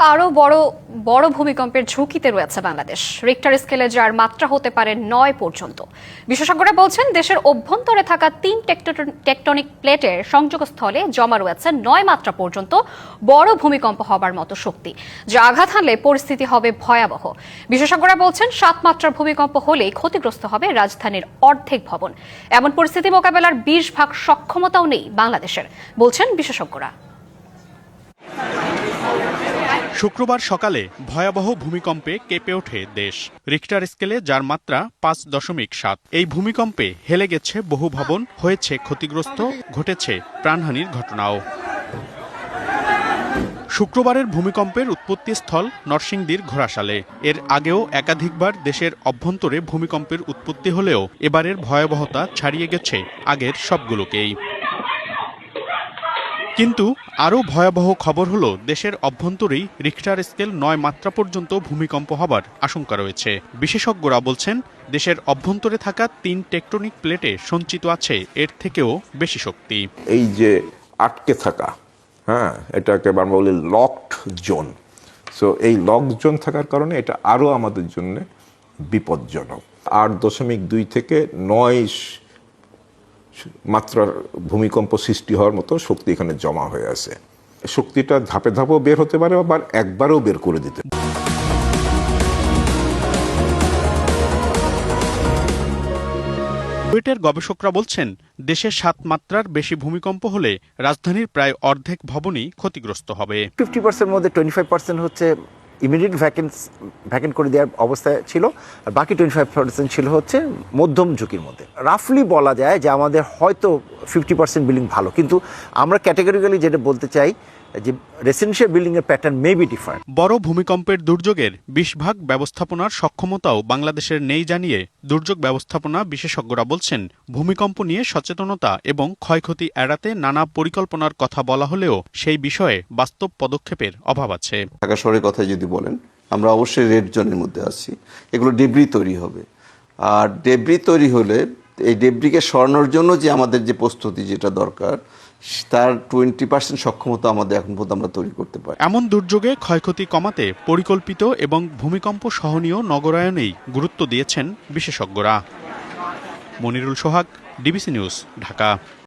আরও বড় বড় ভূমিকম্পের ঝুঁকিতে রয়েছে বাংলাদেশ। রিক্টার স্কেলে যার মাত্রা হতে পারে নয় পর্যন্ত। বিশেষজ্ঞরা বলছেন, দেশের অভ্যন্তরে থাকা তিন টেকটো- টেকটনিক প্লেটের সংযোগস্থলে জমা রয়েছে নয় মাত্রা পর্যন্ত বড় ভূমিকম্প হবার মতো শক্তি, যা আঘাত হানলে পরিস্থিতি হবে ভয়াবহ। বিশেষজ্ঞরা বলছেন, সাত মাত্রার ভূমিকম্প হলেই ক্ষতিগ্রস্ত হবে রাজধানীর অর্ধেক ভবন। এমন পরিস্থিতি মোকাবেলার বিশ ভাগ সক্ষমতাও নেই বাংলাদেশের, বলছেন বিশেষজ্ঞরা। শুক্রবার সকালে ভয়াবহ ভূমিকম্পে কেঁপে ওঠে দেশ। রিক্টার স্কেলে যার মাত্রা পাঁচ দশমিক সাত। এই ভূমিকম্পে হেলে গেছে বহু ভবন, হয়েছে ক্ষতিগ্রস্ত, ঘটেছে প্রাণহানির ঘটনাও। শুক্রবারের ভূমিকম্পের উৎপত্তিস্থল নরসিংদীর ঘোড়াশালে। এর আগেও একাধিকবার দেশের অভ্যন্তরে ভূমিকম্পের উৎপত্তি হলেও এবারের ভয়াবহতা ছাড়িয়ে গেছে আগের সবগুলোকেই। কিন্তু আরও ভয়াবহ খবর হলো, দেশের অভ্যন্তরেই রিক্টার স্কেল নয় মাত্রা পর্যন্ত ভূমিকম্প হবার আশঙ্কা রয়েছে। বিশেষজ্ঞরা বলছেন, দেশের অভ্যন্তরে থাকা তিন টেকটনিক প্লেটে সঞ্চিত আছে, এর থেকেও বেশি শক্তি। এই যে আটকে থাকা হ্যাঁ এটাকে আমরা বলি লকড জোন সো এই লক জোন থাকার কারণে এটা আরও আমাদের জন্য বিপজ্জনক। আট দশমিক দুই থেকে নয় মাত্রার ভূমিকম্প সৃষ্টি হওয়ার মতো শক্তি এখানে জমা হয়ে আছে শক্তিটা ধাপে ধাপেও বের হতে পারে আবার একবারও বের করে দিতে পারে। কুয়েটের গবেষকরা বলছেন দেশে সাত মাত্রার বেশি ভূমিকম্প হলে রাজধানীর প্রায় অর্ধেক ভবনই ক্ষতিগ্রস্ত হবে ফিফটি পার্সেন্ট মধ্যে টোয়েন্টি ফাইভ পার্সেন্ট হচ্ছে ইমিডিয়েট ভ্যাকেন্স ভ্যাকেন্ট করে দেওয়ার অবস্থায় ছিল আর বাকি টোয়েন্টি ফাইভ পার্সেন্ট ছিল হচ্ছে মধ্যম ঝুঁকির মধ্যে। রাফলি বলা যায় যে আমাদের হয়তো ফিফটি পার্সেন্ট বিল্ডিং ভালো কিন্তু আমরা ক্যাটাগরিক্যালি যেটা বলতে চাই যে রেসিডেন্সিয়াল বিল্ডিংয়ের প্যাটার্ন মে বি ডিফারেন্ট বড় ভূমিকম্পের দুর্যোগের বিশ ভাগ ব্যবস্থাপনার সক্ষমতাও বাংলাদেশের নেই জানিয়ে দুর্যোগ ব্যবস্থাপনা বিশেষজ্ঞরা বলছেন ভূমিকম্প নিয়ে সচেতনতা এবং ক্ষয়ক্ষতি এড়াতে নানা পরিকল্পনার কথা বলা হলেও সেই বিষয়ে বাস্তব পদক্ষেপের অভাব আছে। ঢাকা শহরের কথা যদি বলেন, আমরা অবশ্যই রেড জোনের মধ্যে আছি। এগুলো ডেব্রি তৈরি হবে। আর ডেব্রি তৈরি হলে এই ডেব্রিকে সরানোর জন্য যে আমাদের যে প্রস্তুতি যেটা দরকার, তার টোয়েন্টি পার্সেন্ট সক্ষমতা আমাদের এখন পর্যন্ত আমরা তৈরি করতে পারি। এমন দুর্যোগে ক্ষয়ক্ষতি কমাতে পরিকল্পিত এবং ভূমিকম্প সহনীয় নগরায়নেই গুরুত্ব দিয়েছেন বিশেষজ্ঞরা। Monirul Sohag DBC news Dhaka.